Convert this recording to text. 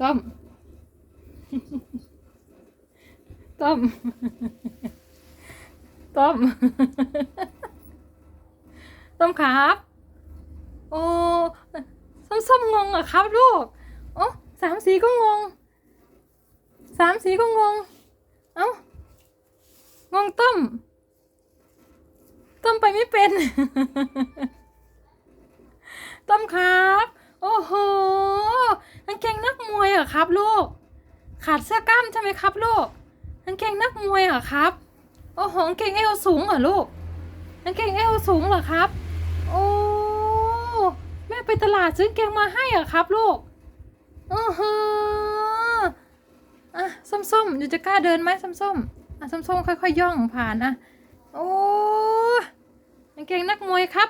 ต้ม ต้ม ต้ม ต้มครับ โอ้ส้มส้มงงอะครับลูก โอ้สามสีก็งง สามสีก็งง เอ้างงต้ม ต้มไปไม่เป็น ต้มครับ โอ้โหกางเกงนักมวยเห รอครับลูก ขาดเสื้อกล้ามใช่ไหมครับลูกกางเกงนักมวยเหรอครับ โอ้โหกางเกงเอวสูงเหรอลูกกางเกงเอวสูงเหรอครับ โอ้แม่ไปตลาดซื้อกางเกงมาให้เหรอครับลูกอือฮึอะส้มๆเดี๋ยวจะกล้าเดินไหมส้มๆอะส้มๆค่อยๆย่องผ่านอะโอ้กางเกงนักมวยครับ